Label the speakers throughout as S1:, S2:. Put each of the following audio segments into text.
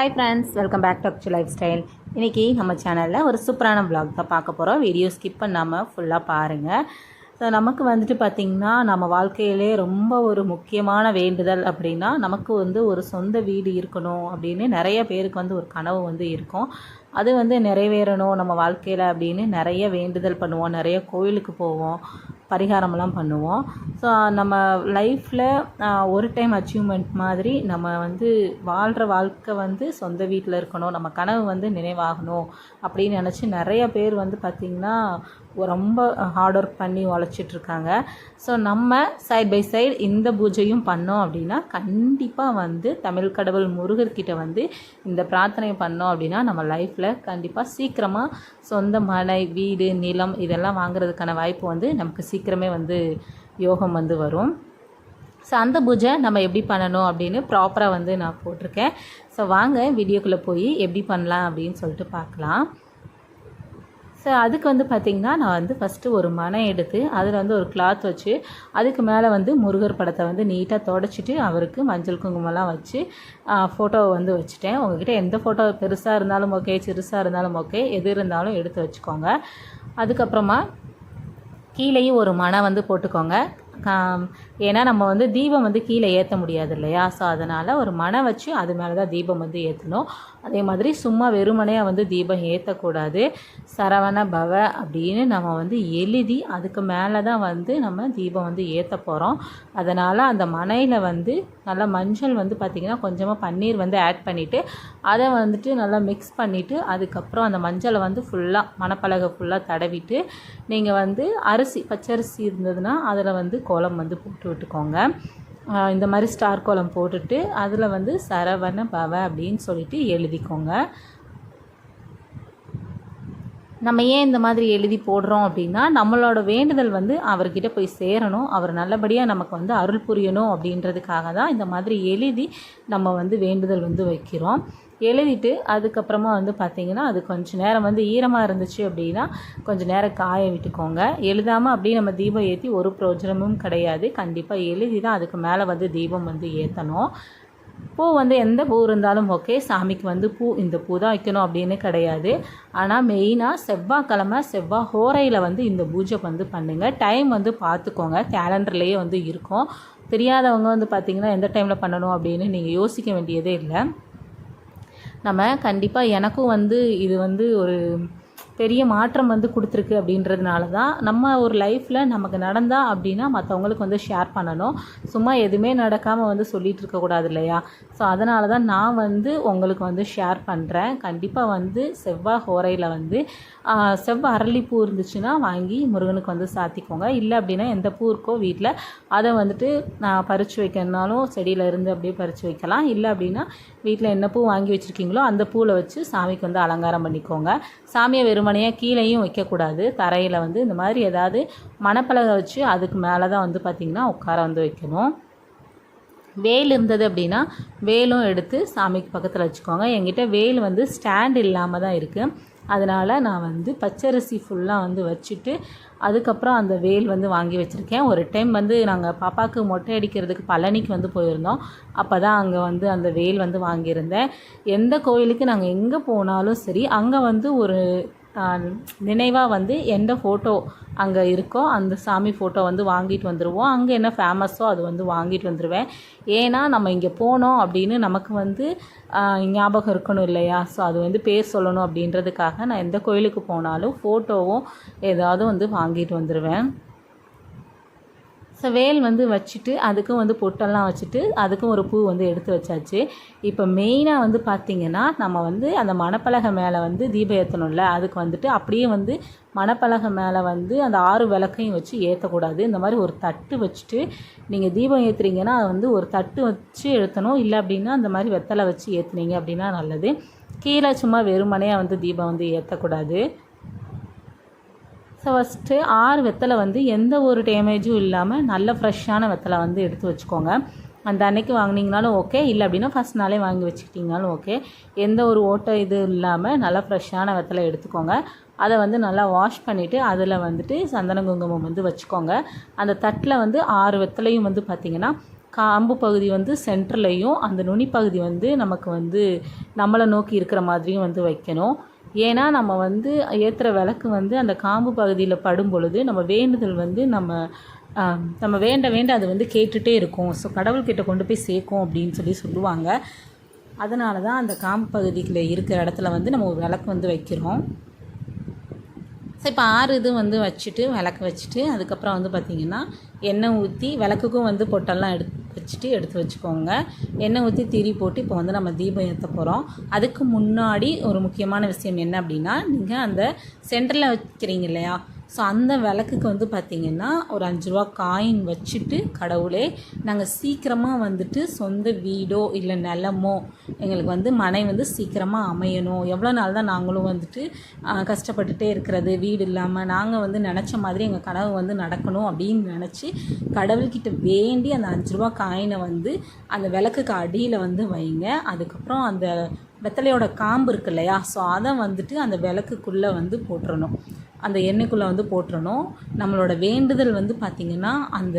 S1: Hi friends welcome back to Akshu lifestyle இன்றைக்கி நம்ம சேனலில் ஒரு சூப்பரான vlog தான் பார்க்க போகிறோம் வீடியோ ஸ்கிப் பண்ணாமல் ஃபுல்லாக பாருங்கள் ஸோ நமக்கு வந்துட்டு பார்த்திங்கன்னா நம்ம வாழ்க்கையிலே ரொம்ப ஒரு முக்கியமான வேண்டுதல் அப்படின்னா நமக்கு வந்து ஒரு சொந்த வீடு இருக்கணும் அப்படின்னு நிறைய பேருக்கு வந்து ஒரு கனவு வந்து இருக்கும். அது வந்து நிறைவேறணும் நம்ம வாழ்க்கையில் அப்படின்னு நிறைய வேண்டுதல் பண்ணுவோம். நிறைய கோயிலுக்கு போவோம். பரிகாரமெல்லாம் பண்ணுவோம். ஸோ நம்ம லைஃப்பில் ஒரு டைம் அச்சீவ்மெண்ட் மாதிரி நம்ம வந்து வாழ்கிற வாழ்க்கை வந்து சொந்த வீட்டில் இருக்கணும். நம்ம கனவு வந்து நினைவாகணும் அப்படின்னு நினச்சி நிறைய பேர் வந்து பார்த்திங்கன்னா ரொம்ப ஹார்ட் ஒர்க் பண்ணி உழைச்சிட்ருக்காங்க. ஸோ நம்ம சைட் பை சைடு இந்த பூஜையும் பண்ணோம் அப்படின்னா கண்டிப்பாக வந்து தமிழ் கடவுள் முருகர்கிட்ட வந்து இந்த பிரார்த்தனை பண்ணோம் அப்படின்னா நம்ம லைஃப்பில் கண்டிப்பாக சீக்கிரமாக சொந்த மனை வீடு நிலம் இதெல்லாம் வாங்குறதுக்கான வாய்ப்பு வந்து நமக்கு சீக்கிரமே வந்து யோகம் வந்து வரும். ஸோ அந்த பூஜை நம்ம எப்படி பண்ணணும் அப்படின்னு ப்ராப்பராக வந்து நான் போட்டிருக்கேன். ஸோ வாங்க வீடியோக்குள்ளே போய் எப்படி பண்ணலாம் அப்படின்னு சொல்லிட்டு பார்க்கலாம். ஸோ அதுக்கு வந்து பார்த்திங்கன்னா நான் வந்து ஃபஸ்ட்டு ஒரு மனை எடுத்து அதில் வந்து ஒரு கிளாத் வச்சு அதுக்கு மேலே வந்து முருகர் படத்தை வந்து நீட்டாக தொடச்சிட்டு அவருக்கு மஞ்சள் குங்குமம்லாம் வச்சு ஃபோட்டோவை வந்து வச்சுட்டேன். உங்ககிட்ட எந்த ஃபோட்டோ பெருசாக இருந்தாலும் ஓகே சிறுசாக இருந்தாலும் ஓகே எது இருந்தாலும் எடுத்து வச்சுக்கோங்க. அதுக்கப்புறமா கீழேயும் ஒரு மனை வந்து போட்டுக்கோங்க. ஏன்னா நம்ம வந்து தீபம் வந்து கீழே ஏற்ற முடியாது இல்லையா? ஸோ அதனால் ஒரு மனை வச்சு அது மேலே தான் தீபம் வந்து ஏற்றணும் அதே மாதிரி சும்மா வெறுமனையாக வந்து தீபம் ஏற்றக்கூடாது சரவண பவ அப்படின்னு நம்ம வந்து எழுதி அதுக்கு மேலே தான் வந்து நம்ம தீபம் வந்து ஏற்ற போகிறோம் அதனால் அந்த மனையில் வந்து நல்லா மஞ்சள் வந்து பார்த்திங்கன்னா கொஞ்சமாக பன்னீர் வந்து ஆட் பண்ணிவிட்டு அதை வந்துட்டு நல்லா மிக்ஸ் பண்ணிவிட்டு அதுக்கப்புறம் அந்த மஞ்சளை வந்து ஃபுல்லாக மணப்பலகை ஃபுல்லாக தடவிட்டு நீங்கள் வந்து அரிசி பச்சரிசி இருந்ததுன்னா அதில் வந்து கோலம் வந்து போட்டு விட்டுக்கோங்க. இந்த மாதிரி ஸ்டார் கோலம் போட்டுட்டு அதில் வந்து சரவண பவ அப்படின்னு சொல்லிட்டு எழுதிக்கோங்க. நம்ம ஏன் இந்த மாதிரி எழுதி போடுறோம் அப்படின்னா நம்மளோட வேண்டுதல் வந்து அவர்கிட்ட போய் சேரணும். அவர் நல்லபடியாக நமக்கு வந்து அருள் புரியணும் அப்படின்றதுக்காக தான் இந்த மாதிரி எழுதி நம்ம வந்து வேண்டுதல் வந்து வைக்கிறோம். எழுதிட்டு அதுக்கப்புறமா வந்து பார்த்திங்கன்னா அது கொஞ்சம் நேரம் வந்து ஈரமாக இருந்துச்சு அப்படின்னா கொஞ்சம் நேரம் காய விட்டுக்கோங்க. எழுதாமல் அப்படியே நம்ம தீபம் ஏற்றி ஒரு பிரோஜனமும் கிடையாது. கண்டிப்பாக எழுதி தான் அதுக்கு மேலே வந்து தீபம் வந்து ஏற்றணும் பூ வந்து எந்த பூ இருந்தாலும் ஓகே சாமிக்கு வந்து பூ இந்த பூ தான் வைக்கணும் அப்படின்னு கிடையாது. ஆனால் மெயினாக செவ்வாய்க்கிழமை செவ்வாய் ஹோரையில் வந்து இந்த பூஜை வந்து பண்ணுங்கள் டைம் வந்து பார்த்துக்கோங்க கேலண்டர்லேயே வந்து இருக்கும். தெரியாதவங்க வந்து பார்த்திங்கன்னா எந்த டைமில் பண்ணணும் அப்படின்னு நீங்கள் யோசிக்க வேண்டியதே இல்லை. நம்ம கண்டிப்பாக எனக்கும் வந்து இது வந்து ஒரு பெரிய மாற்றம் வந்து கொடுத்துருக்கு அப்படின்றதுனால தான் நம்ம ஒரு லைஃப்பில் நமக்கு நடந்தால் அப்படின்னா மற்றவங்களுக்கு வந்து ஷேர் பண்ணணும். சும்மா எதுவுமே நடக்காமல் வந்து சொல்லிகிட்டு இருக்கக்கூடாது இல்லையா? ஸோ அதனால தான் நான் வந்து உங்களுக்கு வந்து ஷேர் பண்ணுறேன் கண்டிப்பாக வந்து செவ்வாய் ஹோரையில் வந்து செவ்வாய் அரளிப்பூ இருந்துச்சுன்னா வாங்கி முருகனுக்கு வந்து சாத்திக்கோங்க. இல்லை அப்படின்னா எந்த பூ இருக்கோ வீட்டில் அதை வந்துட்டு நான் பறித்து வைக்கணுனாலும் செடியில் இருந்து அப்படியே பறித்து வைக்கலாம். இல்லை அப்படின்னா வீட்டில் என்ன பூ வாங்கி வச்சுருக்கீங்களோ அந்த பூவில் வச்சு சாமிக்கு வந்து அலங்காரம் பண்ணிக்கோங்க. சாமியை வெறுமனையாக கீழேயும் வைக்கக்கூடாது. தரையில் வந்து இந்த மாதிரி ஏதாவது மணப்பலகை வச்சு அதுக்கு மேலே தான் வந்து பார்த்திங்கன்னா உட்கார வந்து வைக்கணும். வேல் இருந்தது அப்படின்னா வேலும் எடுத்து சாமிக்கு பக்கத்தில் வச்சுக்கோங்க. என்கிட்ட வேல் வந்து ஸ்டாண்ட் இல்லாமல் தான் இருக்குது அதனால் நான் வந்து பச்சரிசி ஃபுல்லாக வந்து வச்சுட்டு அதுக்கப்புறம் அந்த வேல் வந்து வாங்கி வச்சுருக்கேன். ஒரு டைம் வந்து நாங்கள் பாப்பாவுக்கு மொட்டை அடிக்கிறதுக்கு பழனிக்கு வந்து போயிருந்தோம். அப்போ தான் அங்கே வந்து அந்த வேல் வந்து வாங்கியிருந்தேன். எந்த கோயிலுக்கு நாங்கள் எங்கே போனாலும் சரி அங்கே வந்து ஒரு நினைவாக வந்து எந்த ஃபோட்டோ அங்கே இருக்கோ அந்த சாமி ஃபோட்டோ வந்து வாங்கிட்டு வந்துடுவோம் அங்கே என்ன ஃபேமஸோ அது வந்து வாங்கிட்டு வந்துடுவேன் ஏன்னா நம்ம இங்கே போனோம் அப்படின்னு நமக்கு வந்து ஞாபகம் இருக்கணும் இல்லையா? ஸோ அது வந்து பேர் சொல்லணும் அப்படின்றதுக்காக நான் எந்த கோயிலுக்கு போனாலும் ஃபோட்டோவும் ஏதாவது வந்து வாங்கிட்டு வந்துடுவேன் ஸோ வேல் வந்து வச்சுட்டு அதுக்கும் வந்து பொட்டெல்லாம் வச்சுட்டு அதுக்கும் ஒரு பூ வந்து எடுத்து வச்சாச்சு. இப்போ மெயினாக வந்து பார்த்திங்கன்னா நம்ம வந்து அந்த மணப்பலகை மேலே வந்து தீபம் ஏற்றணும்ல அதுக்கு வந்துட்டு அப்படியே வந்து மணப்பலகை மேலே வந்து அந்த ஆறு விளக்கையும் வச்சு ஏற்றக்கூடாது இந்த மாதிரி ஒரு தட்டு வச்சுட்டு நீங்கள் தீபம் ஏற்றுறீங்கன்னா அது வந்து ஒரு தட்டு வச்சு ஏற்றணும் இல்லை அப்படின்னா அந்த மாதிரி வெத்தலை வச்சு ஏற்றுனீங்க அப்படின்னா நல்லது. கீழே சும்மா வெறுமனையாக வந்து தீபம் வந்து ஏற்றக்கூடாது ஸோ ஃபஸ்ட்டு ஆறு வெத்தலை வந்து எந்த ஒரு டேமேஜும் இல்லாமல் நல்ல ஃப்ரெஷ்ஷான வெத்தலை வந்து எடுத்து வச்சுக்கோங்க. அந்த அன்னைக்கு வாங்கினீங்கனாலும் ஓகே இல்லை அப்படின்னா ஃபஸ்ட் நாளே வாங்கி வச்சுக்கிட்டிங்கனாலும் ஓகே எந்த ஒரு ஓட்டை இது இல்லாமல் நல்லா ஃப்ரெஷ்ஷான வெத்தலை எடுத்துக்கோங்க. அதை வந்து நல்லா வாஷ் பண்ணிவிட்டு அதில் வந்துட்டு சந்தன குங்குமம் வந்து வச்சுக்கோங்க. அந்த தட்டில் வந்து ஆறு வெத்தலையும் வந்து பார்த்திங்கன்னா காம்பு பகுதி வந்து சென்டர்லேயும் அந்த நுனி பகுதி வந்து நமக்கு வந்து நம்மளை நோக்கி இருக்கிற மாதிரியும் வந்து வைக்கணும். ஏன்னா நம்ம வந்து ஏற்றுற விளக்கு வந்து அந்த காம்பு பகுதியில் படும் பொழுது நம்ம வேண்டுதல் வந்து நம்ம நம்ம வேண்ட வேண்ட அது வந்து கேட்டுகிட்டே இருக்கும். ஸோ கடவுள்கிட்ட கொண்டு போய் சேர்க்கும் அப்படின்னு சொல்லி சொல்லுவாங்க. அதனால தான் அந்த காம்பு பகுதியில் இருக்கிற இடத்துல வந்து நம்ம ஒரு விளக்கு வந்து வைக்கிறோம். ஸோ இப்போ ஆறு இது வந்து வச்சுட்டு விளக்கு வச்சுட்டு அதுக்கப்புறம் வந்து பார்த்திங்கன்னா எண்ணெய் ஊற்றி விளக்குக்கும் வந்து பொட்டெல்லாம் எடுத்து வச்சுட்டு எடுத்து வச்சுக்கோங்க. எண்ணெய் ஊற்றி திரி போட்டு இப்போ வந்து நம்ம தீபம் ஏற்ற போகிறோம் அதுக்கு முன்னாடி ஒரு முக்கியமான விஷயம் என்ன அப்படின்னா நீங்கள் அந்த சென்டரில் வைக்கிறீங்க இல்லையா? ஸோ அந்த விளக்குக்கு வந்து பார்த்திங்கன்னா ஒரு அஞ்சு ரூபா காயின் வச்சுட்டு கடவுளே நாங்கள் சீக்கிரமாக வந்துட்டு சொந்த வீடோ இல்லை நிலமோ எங்களுக்கு வந்து மனை வந்து சீக்கிரமாக அமையணும். எவ்வளோ நாள் தான் நாங்களும் வந்துட்டு கஷ்டப்பட்டுட்டே இருக்கிறது வீடு இல்லாமல் நாங்கள் வந்து நினச்ச மாதிரி எங்கள் கனவு வந்து நடக்கணும் அப்படின்னு நினச்சி கடவுள்கிட்ட வேண்டி அந்த அஞ்சு ரூபா காயினை வந்து அந்த விளக்குக்கு அடியில் வந்து வைங்க. அதுக்கப்புறம் அந்த வெத்தலையோட காம்பு இருக்கு இல்லையா ஸோ அதை வந்துட்டு அந்த விளக்குக்குள்ளே வந்து போட்டுறணும். அந்த எண்ணெய்க்குள்ளே வந்து போட்டுறணும். நம்மளோட வேண்டுதல் வந்து பார்த்திங்கன்னா அந்த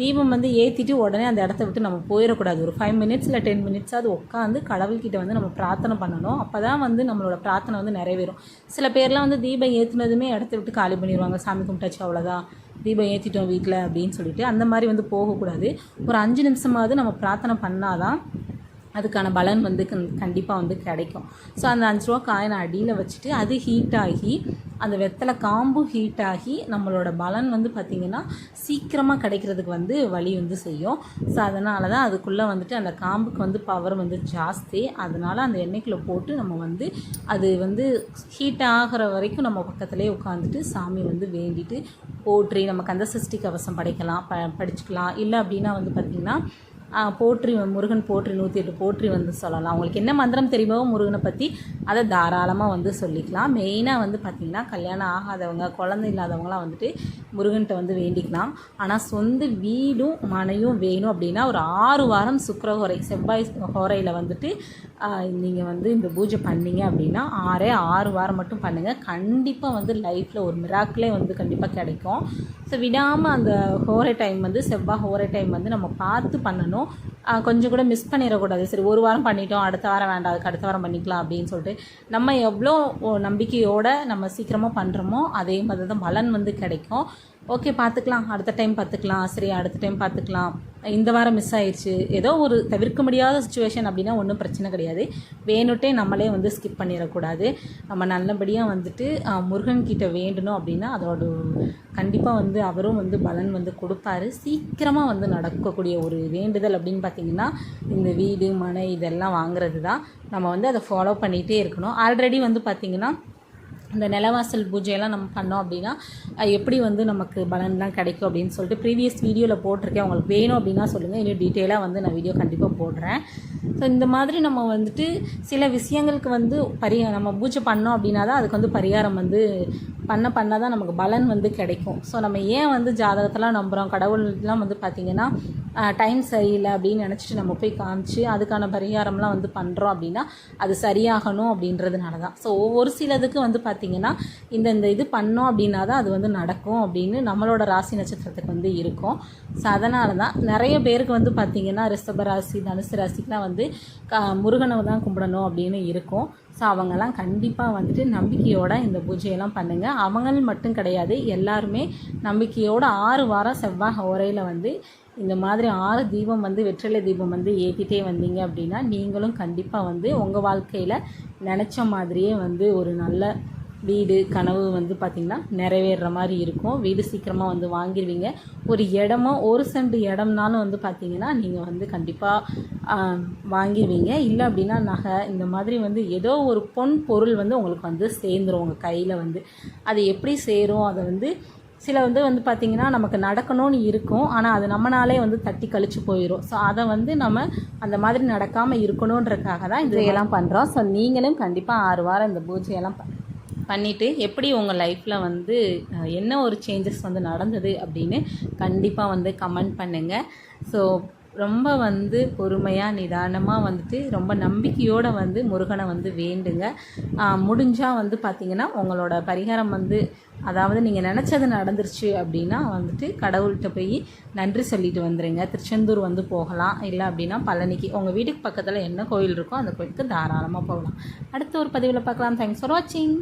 S1: தீபம் வந்து ஏற்றிட்டு உடனே அந்த இடத்த விட்டு நம்ம போயிடக்கூடாது ஒரு ஃபைவ் மினிட்ஸ் இல்லை டென் மினிட்ஸ் அது உட்காந்து கடவுள்கிட்ட வந்து நம்ம பிரார்த்தனை பண்ணணும். அப்போ தான் வந்து நம்மளோட பிரார்த்தனை வந்து நிறைவேறும். சில பேர்லாம் வந்து தீபம் ஏற்றுனதுமே இடத்த விட்டு காலி பண்ணிடுவாங்க சாமி கும்பிட்டாச்சு அவ்வளோதான் தீபம் ஏற்றிட்டோம் வீட்டில் அப்படின்னு சொல்லிட்டு அந்த மாதிரி வந்து போகக்கூடாது. ஒரு அஞ்சு நிமிஷமாவது நம்ம பிரார்த்தனை பண்ணாதான் அதுக்கான பலன் வந்து கண்டிப்பாக வந்து கிடைக்கும். ஸோ அந்த அஞ்சு ரூபா காயினை அடியில் வச்சுட்டு அது ஹீட் ஆகி அந்த வெத்தலை காம்பும் ஹீட் ஆகி நம்மளோட பலன் வந்து பார்த்திங்கன்னா சீக்கிரமாக கிடைக்கிறதுக்கு வந்து வழி வந்து செய்யும். ஸோ அதனால தான் அதுக்குள்ளே வந்துட்டு அந்த காம்புக்கு வந்து பவர் வந்து ஜாஸ்தி. அதனால் அந்த எண்ணெய்க்குள்ளே போட்டு நம்ம வந்து அது வந்து ஹீட் ஆகிற வரைக்கும் நம்ம பக்கத்துலேயே உட்காந்துட்டு சாமி வந்து வேண்டிட்டு போற்றி நம்ம கந்த சஷ்டி கவசம் படைக்கலாம் ப படிச்சுக்கலாம். இல்லை அப்படின்னா வந்து பார்த்திங்கன்னா போற்றி முருகன் போற்றி நூற்றி எட்டு போற்றி வந்து சொல்லலாம். அவங்களுக்கு என்ன மந்திரம் தெரியுமோ முருகனை பற்றி அதை தாராளமாக வந்து சொல்லிக்கலாம். மெயினாக வந்து பார்த்திங்கன்னா கல்யாணம் ஆகாதவங்க குழந்தை இல்லாதவங்களாம் வந்துட்டு முருகன்கிட்ட வந்து வேண்டிக்கலாம். ஆனால் சொந்த வீடும் மனையும் வேணும் அப்படின்னா ஒரு ஆறு வாரம் சுக்கரஹோரை செவ்வாய் ஹோரையில் வந்துட்டு நீங்கள் வந்து இந்த பூஜை பண்ணீங்க அப்படின்னா ஆறே ஆறு வாரம் மட்டும் பண்ணுங்கள் கண்டிப்பாக வந்து லைஃப்பில் ஒரு மிராக்கிளே வந்து கண்டிப்பாக கிடைக்கும். ஸோ விடாமல் அந்த ஹோரை டைம் வந்து செவ்வாய் ஹோரை டைம் வந்து நம்ம பார்த்து பண்ணணும். பண்ணணும் கொஞ்சம் கூட மிஸ் பண்ணிடக்கூடாது. சரி ஒரு வாரம் பண்ணிட்டோம் அடுத்த வாரம் வேண்டாம் அதுக்கு அடுத்த வாரம் பண்ணிக்கலாம் அப்படின்னு சொல்லிட்டு நம்ம எவ்வளோ நம்பிக்கையோடு நம்ம சீக்கிரமாக பண்ணுறோமோ அதே மாதிரி தான் பலன் வந்து கிடைக்கும். ஓகே பார்த்துக்கலாம். அடுத்த டைம் பார்த்துக்கலாம். சரி அடுத்த டைம் பார்த்துக்கலாம். இந்த வாரம் மிஸ் ஆயிடுச்சு ஏதோ ஒரு தவிர்க்க முடியாத சுச்சுவேஷன் அப்படின்னா ஒன்றும் பிரச்சனை கிடையாது. வேணுட்டே நம்மளே வந்து ஸ்கிப் பண்ணிடக்கூடாது. நம்ம நல்லபடியாக வந்துட்டு முருகன்கிட்ட முருகன் கிட்ட வேண்டணும் அப்படின்னா அதோட கண்டிப்பாக வந்து அவரும் வந்து பலன் வந்து கொடுப்பாரு. சீக்கிரமாக வந்து நடக்கக்கூடிய ஒரு வேண்டுதல் அப்படின்னு பார்த்தீங்கன்னா இந்த வீடு மனை இதெல்லாம் வாங்குறது தான் நம்ம வந்து அதை ஃபாலோ பண்ணிகிட்டே இருக்கணும். ஆல்ரெடி வந்து பார்த்திங்கன்னா இந்த நிலவாசல் பூஜையெல்லாம் நம்ம பண்ணோம் அப்படின்னா எப்படி வந்து நமக்கு பலன்லாம் கிடைக்கும் அப்படின்னு சொல்லிட்டு ப்ரீவியஸ் வீடியோவில் போட்டிருக்கேன். உங்களுக்கு வேணும் அப்படின்னா சொல்லுங்கள் இன்னும் டீட்டெயிலாக வந்து நான் வீடியோ கண்டிப்பாக போடுறேன். ஸோ இந்த மாதிரி நம்ம வந்துட்டு சில விஷயங்களுக்கு வந்து பரி நம்ம பூஜை பண்ணோம் அப்படின்னா தான் அதுக்கு வந்து பரிகாரம் வந்து பண்ண பண்ண தான் நமக்கு பலன் வந்து கிடைக்கும். ஸோ நம்ம ஏன் வந்து ஜாதகத்தெல்லாம் நம்புகிறோம் கடவுள்லாம் வந்து பார்த்திங்கன்னா டைம் சரியில்லை அப்படின்னு நினச்சிட்டு நம்ம போய் காமிச்சு அதுக்கான பரிகாரம்லாம் வந்து பண்ணுறோம் அப்படின்னா அது சரியாகணும் அப்படின்றதுனால தான் ஸோ ஒவ்வொரு சிலதுக்கு வந்து பார்த்திங்கன்னா இந்த இந்த இது பண்ணோம் அப்படின்னா தான் அது வந்து நடக்கும் அப்படின்னு நம்மளோட ராசி நட்சத்திரத்துக்கு வந்து இருக்கும். ஸோ அதனால தான் நிறைய பேருக்கு வந்து பார்த்திங்கன்னா ரிஷப ராசி தனுசு ராசிக்கெலாம் வந்து க முருகனை தான் கும்பிடணும் அப்படின்னு இருக்கும். ஸோ அவங்கெல்லாம் கண்டிப்பாக வந்துட்டு நம்பிக்கையோட இந்த பூஜையெல்லாம் பண்ணுங்கள் அவங்கள் மட்டும் கிடையாது எல்லாருமே நம்பிக்கையோட ஆறு வாரம் செவ்வாய் உரையில் வந்து இந்த மாதிரி ஆறு தீபம் வந்து வெற்றிலை தீபம் வந்து ஏற்றிட்டே வந்தீங்க அப்படின்னா நீங்களும் கண்டிப்பாக வந்து உங்கள் வாழ்க்கையில் நினச்ச மாதிரியே வந்து ஒரு நல்ல வீடு கனவு வந்து பார்த்திங்கன்னா நிறைவேறுற மாதிரி இருக்கும். வீடு சீக்கிரமாக வந்து வாங்கிடுவீங்க ஒரு இடமோ ஒரு சென்ட் இடம்னாலும் வந்து பார்த்திங்கன்னா நீங்கள் வந்து கண்டிப்பாக வாங்கிடுவீங்க இல்லை அப்படின்னா நகை இந்த மாதிரி வந்து ஏதோ ஒரு பொன் பொருள் வந்து உங்களுக்கு வந்து சேர்ந்துரும் உங்கள் கையில் வந்து. அது எப்படி சேரும்? அதை வந்து சில வந்து வந்து பார்த்திங்கன்னா நமக்கு நடக்கணும்னு இருக்கும். ஆனால் அது நம்மனாலே வந்து தட்டி கழிச்சு போயிடும் ஸோ அதை வந்து நம்ம அந்த மாதிரி நடக்காமல் இருக்கணுன்றதுக்காக தான் இதையெல்லாம் பண்ணுறோம் ஸோ நீங்களும் கண்டிப்பாக ஆறு வாரம் இந்த பூஜையெல்லாம் பண்ணிவிட்டு எப்படி உங்கள் லைஃப்பில் வந்து என்ன ஒரு சேஞ்சஸ் வந்து நடந்தது அப்படின்னு கண்டிப்பாக வந்து கமெண்ட் பண்ணுங்கள் ஸோ ரொம்ப வந்து பொறுமையாக நிதானமாக வந்துட்டு ரொம்ப நம்பிக்கையோடு வந்து முருகனை வந்து வேண்டுங்க. முடிஞ்சால் வந்து பார்த்திங்கன்னா உங்களோட பரிகாரம் வந்து அதாவது நீங்கள் நினச்சது நடந்துருச்சு அப்படின்னா வந்துட்டு கடவுள்கிட்ட போய் நன்றி சொல்லிட்டு வந்துடுங்க திருச்செந்தூர் வந்து போகலாம். இல்லை அப்படின்னா பழனிக்கு உங்கள் வீட்டுக்கு பக்கத்தில் என்ன கோயில் இருக்கோ அந்த கோயிலுக்கு தாராளமாக போகலாம். அடுத்த ஒரு பதிவில் பார்க்கலாம் தேங்க்ஸ் ஃபார் வாட்சிங்